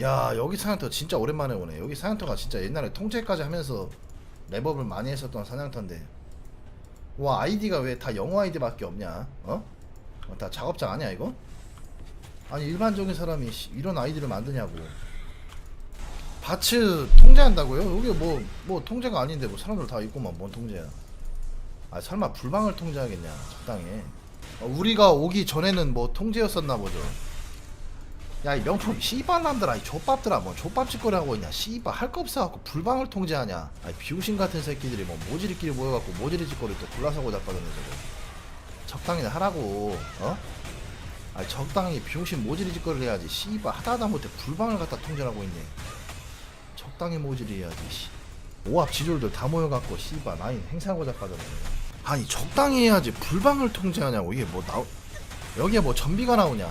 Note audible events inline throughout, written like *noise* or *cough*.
야 여기 사냥터 진짜 오랜만에 오네. 여기 사냥터가 진짜 옛날에 통제까지 하면서 랩업을 많이 했었던 사냥터인데. 와 아이디가 왜 다 영어 아이디밖에 없냐? 어? 어, 다 작업자 아니야 이거? 아니 일반적인 사람이 씨, 이런 아이디를 만드냐고. 바츠 통제한다고요? 여기 뭐뭐 통제가 아닌데 뭐 사람들 다 있고만 뭔 통제야. 아 설마 불방을 통제하겠냐 적당히. 어, 우리가 오기 전에는 뭐 통제였었나 보죠 야 이 명품 씨발남들아 이 족밥들아 뭐 족밥짓거리 하고 있냐? 씨발 할 거 없어갖고 불방을 통제하냐? 아니 비우신 같은 새끼들이 뭐 모지리끼리 모여갖고 모지리 짓거리 또 골라서고 자빠졌네 저거. 적당히 하라고 어? 아니 적당히 비용신 모지리 짓거리를 해야지. 씨발 하다 하다 못해 불방을 갖다 통제하고 있네. 적당히 모지리 해야지 씨. 오합 지졸들 다 모여갖고 씨발 나인 행사하고 자빠졌네. 아니 적당히 해야지 불방을 통제하냐고. 이게 뭐 나오 여기에 뭐 전비가 나오냐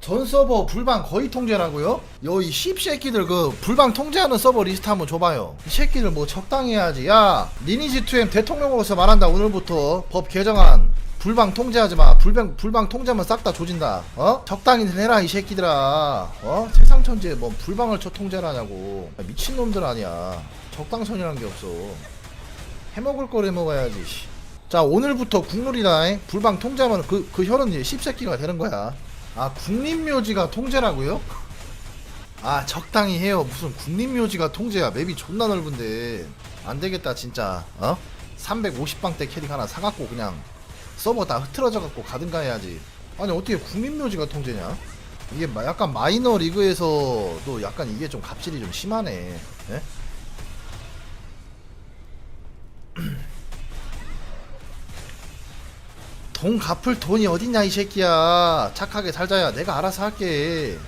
전 서버 불방 거의 통제라고요? 여이 씹새끼들 그 불방 통제하는 서버 리스트 한번 줘봐요. 이 새끼들 뭐 적당히 해야지. 야 리니지 2M 대통령으로서 말한다 오늘부터. 법 개정안. 불방 통제하지 마. 불방 불방 통제하면 싹 다 조진다. 어? 적당히 해라 이 새끼들아. 어? 세상 천지에 뭐 불방을 쳐 통제를 하냐고. 야, 미친놈들 아니야. 적당선이란 게 없어. 해먹을 걸 해먹어야지 씨. 자 오늘부터 국룰이다 잉? 불방 통제하면 그, 그 혈은 씹새끼가 되는 거야 아 국립묘지가 통제라고요? 아 적당히 해요. 무슨 국립묘지가 통제야. 맵이 존나 넓은데. 안되겠다 진짜. 어? 350방대 캐릭 하나 사갖고 그냥 서버 다 흐트러져 갖고 가든가 해야지. 아니 어떻게 국립묘지가 통제냐? 이게 마- 약간 마이너 리그에서도 약간 이게 좀 갑질이 좀 심하네. 예? *clears throat* *clears throat* 돈 갚을 돈이 어딨냐 이 새끼야. 착하게 살자야. 내가 알아서 할게.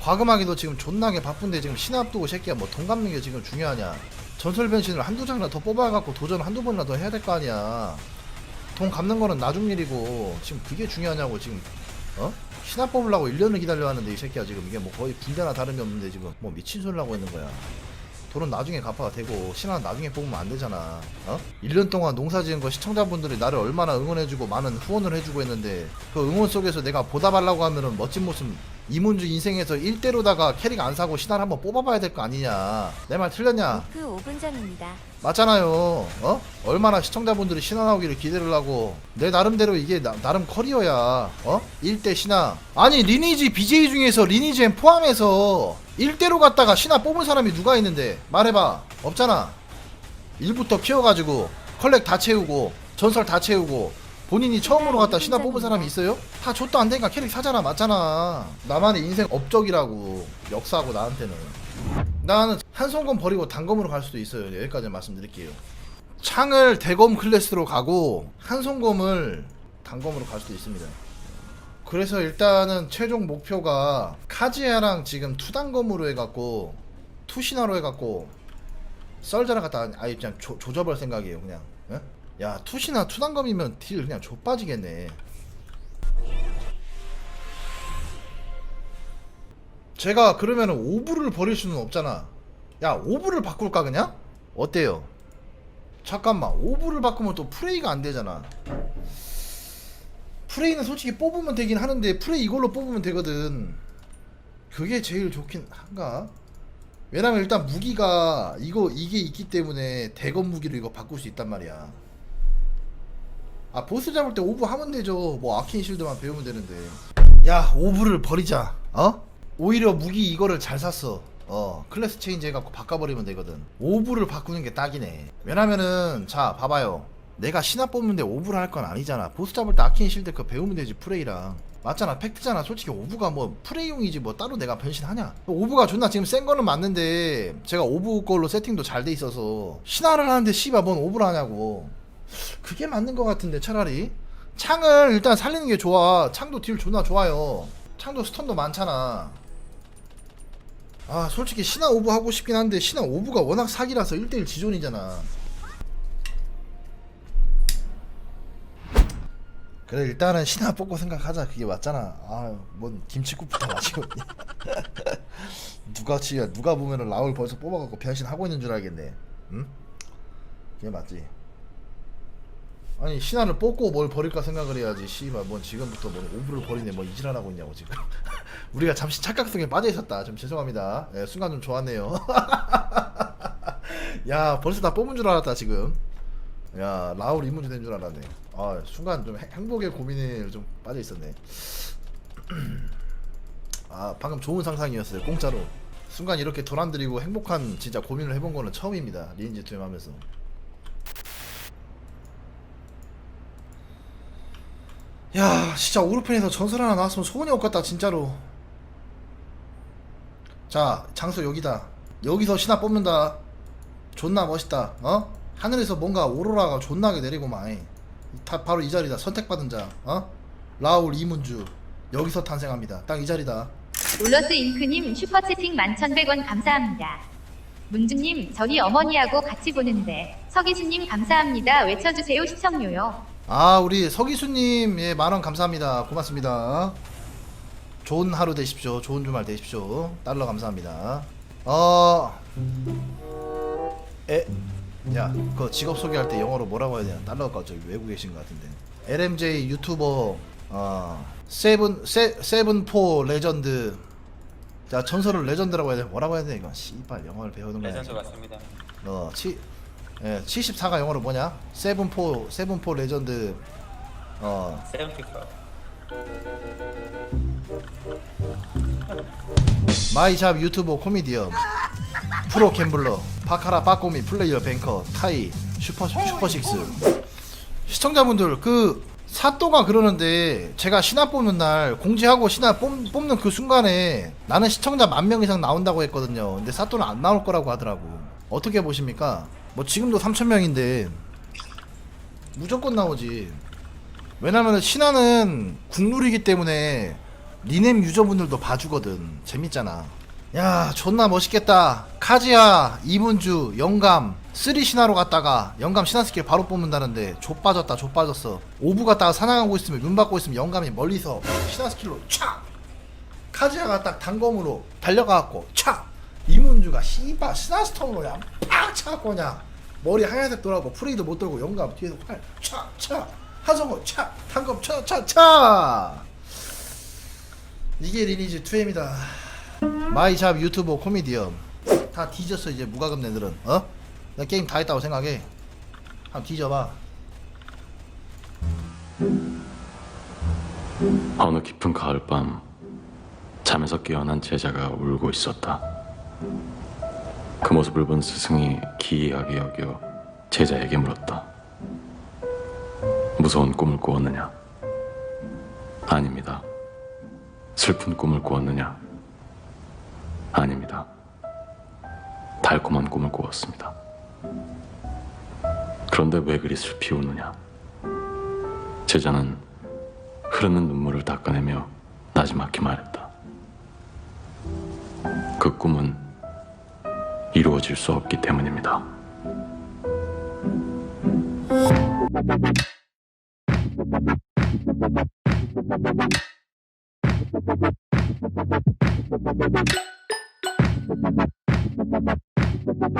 과금하기 도 지금 존나게 바쁜데 지금 신압 두고 새끼야 뭐 돈 갚는 게 지금 중요하냐. 전설 변신을 한두 장이나 더 뽑아갖고 도전 한두 번이나 더 해야 될 거 아니야. 돈 갚는 거는 나중 일이고 지금 그게 중요하냐고 지금 어? 신압 뽑으려고 1년을 기다려 하는데 이 새끼야 지금 이게 뭐 거의 군대나 다름이 없는데 지금 뭐 미친 소리를 하고 있는 거야 돈은 나중에 갚아도 되고 신화 나중에 뽑으면 안 되잖아 어? 1년 동안 농사 지은 거 시청자분들이 나를 얼마나 응원해주고 많은 후원을 해주고 했는데 그 응원 속에서 내가 보답하려고 하면은 멋진 모습 이문주 인생에서 1대로다가 캐릭 안 사고 신화를 한번 뽑아봐야 될 거 아니냐 내 말 틀렸냐 그 5분 전입니다. 맞잖아요 어? 얼마나 시청자분들이 신화 나오기를 기대를 하고 내 나름대로 이게 나, 나름 커리어야 어? 1대 신화 아니 리니지 BJ 중에서 리니지 M 포함해서 1대로 갔다가 신화 뽑은 사람이 누가 있는데 말해봐 없잖아 1부터 키워가지고 컬렉 다 채우고 전설 다 채우고 본인이 처음으로 갔다 신화 뽑은 사람이 있어요? 다 줬도 안 되니까 캐릭 사잖아 맞잖아 나만의 인생 업적이라고 역사하고 나한테는 나는 한손검 버리고 단검으로 갈 수도 있어요. 여기까지 말씀드릴게요. 창을 대검 클래스로 가고 한손검을 단검으로 갈 수도 있습니다. 그래서 일단은 최종 목표가 카지아랑 지금 투단검으로 해갖고 투신화로 해갖고 썰자랑 갖다 아예 그냥 조, 조져볼 생각이에요 그냥 예? 야 투신화 투단검이면 딜 그냥 좆빠지겠네 제가 그러면은 오브를 버릴 수는 없잖아. 야, 오브를 바꿀까 그냥? 어때요? 잠깐만, 오브를 바꾸면 또 프레이가 안 되잖아. 프레이는 솔직히 뽑으면 되긴 하는데 프레이 이걸로 뽑으면 되거든. 그게 제일 좋긴 한가? 왜냐면 일단 무기가 이거 이게 있기 때문에 대검 무기로 이거 바꿀 수 있단 말이야. 아 보스 잡을 때 오브 하면 되죠. 뭐 아킨 실드만 배우면 되는데. 야 오브를 버리자. 어? 오히려 무기 이거를 잘 샀어. 어 클래스 체인지 해갖고 바꿔버리면 되거든. 오브를 바꾸는 게 딱이네. 왜냐면은 자 봐봐요. 내가 신화 뽑는데 오브를 할 건 아니잖아. 보스 잡을 때 아킨 실드 그거 배우면 되지 프레이랑. 맞잖아. 팩트잖아. 솔직히 오브가 뭐 프레이용이지 뭐 따로 내가 변신하냐. 오브가 존나 지금 센 거는 맞는데 제가 오브 걸로 세팅도 잘 돼 있어서 신화를 하는데 씨발 뭔 오브를 하냐고. 그게 맞는 것 같은데 차라리. 창을 일단 살리는 게 좋아. 창도 딜 존나 좋아요. 창도 스턴도 많잖아. 아 솔직히 신화 오브 하고 싶긴 한데 신화 오브가 워낙 사기라서 1대1 지존이잖아 그래 일단은 신화 뽑고 생각하자. 그게 맞잖아. 아뭔 김치국부터 마시고 *laughs* 누가 치야 누가 보면은 라울 벌써 뽑아갖고 변신 하고 있는 줄 알겠네. 응? 그게 맞지. 아니 신화를 뽑고 뭘 버릴까 생각을 해야지. 씨발 뭐 지금부터 뭐 오브를 버리네. 뭐 이질하라고 있냐고 지금. *laughs* 우리가 잠시 착각성에 빠져 있었다. 좀 죄송합니다. 예, 순간 좀 좋았네요. *laughs* 야 벌써 다 뽑은 줄 알았다 지금 야 라울 이문주 된줄 알았네. 아 순간 좀 행- 행복의 고민에 좀 빠져 있었네. *clears throat* 아 방금 좋은 상상이었어요 공짜로. 순간 이렇게 돈 안 들이고 행복한 진짜 고민을 해본 거는 처음입니다 리인지 투엠 하면서. 야 진짜 오르펜에서 전설 하나 나왔으면 소문이 없겠다 진짜로. 자 장소 여기다. 여기서 신화 뽑는다. 존나 멋있다 어? 하늘에서 뭔가 오로라가 존나게 내리고만 다 바로 이 자리다. 선택받은 자. 어? 라울 이문주. 여기서 탄생합니다. 딱 이 자리다. 올러스 잉크님 슈퍼채팅 11,100원 감사합니다. 문주님 저희 어머니하고 같이 보는데 서기수님 감사합니다. 외쳐주세요 시청료요. 아 우리 서기수님 예 만원 감사합니다. 고맙습니다. 좋은 하루 되십시오. 좋은 주말 되십시오. 달러 감사합니다. 어... 에... 야 그거 직업 소개할 때 영어로 뭐라고 해야 되나 달러가 저기 외국에 계신 것 같은데. LMJ 유튜버 어... 세븐 세, 세븐포 레전드. 자 전설을 레전드라고 해야 돼? 뭐라고 해야 돼 이거 씨발 영어를 배우는 거야. 레전드 같습니다. 어, 치, 예, 74가 영어로 뭐냐? 세븐포, 세븐포 레전드, 어, 세븐피커. 마이잡 유튜버 코미디언, 프로 갬블러, 바카라 빠꼬미 플레이어 뱅커, 타이, 슈퍼, 슈퍼식스. 시청자분들, 그, 사또가 그러는데, 제가 신화 뽑는 날, 공지하고 신화 뽑, 뽑는 그 순간에, 나는 시청자 만 명 이상 나온다고 했거든요. 근데 사또는 안 나올 거라고 하더라고. 어떻게 보십니까? 뭐, 지금도 3,000명인데, 무조건 나오지. 왜냐면 신화는 국룰이기 때문에 리넴 유저분들도 봐주거든. 재밌잖아. 야, 존나 멋있겠다. 카지야, 이문주, 영감, 쓰리 신화로 갔다가 영감 신화 스킬 바로 뽑는다는데 좆 빠졌다, 좆 빠졌어. 오브 갔다가 사냥하고 있으면 눈 받고 있으면 영감이 멀리서 신화 스킬로 촥! 카지야가 딱 단검으로 달려가갖고 촥! 이문주가 씨바 신화 스톰으로 그냥 팍 차갖고 그냥 머리 하얀색 돌아고 프레이도 못 돌고 영감 뒤에서 활 촥! 촥! 하성호 촥! 단검 촥! 촥! 촥! 이게 리니지 2M이다. 마이샵 유튜버 코미디언 다 뒤졌어 이제 무과금 내들은 어? 나 게임 다 했다고 생각해 한번 뒤져봐 어느 깊은 가을밤 잠에서 깨어난 제자가 울고 있었다. 그 모습을 본 스승이 기이하게 여겨 제자에게 물었다. 무서운 꿈을 꾸었느냐? 아닙니다. 슬픈 꿈을 꾸었느냐? 아닙니다. 달콤한 꿈을 꾸었습니다. 그런데 왜 그리 슬피 우느냐? 제자는 흐르는 눈물을 닦아내며 나지막히 말했다. 그 꿈은 이루어질 수 없기 때문입니다.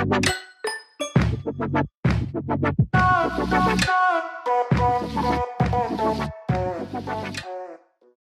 Oh,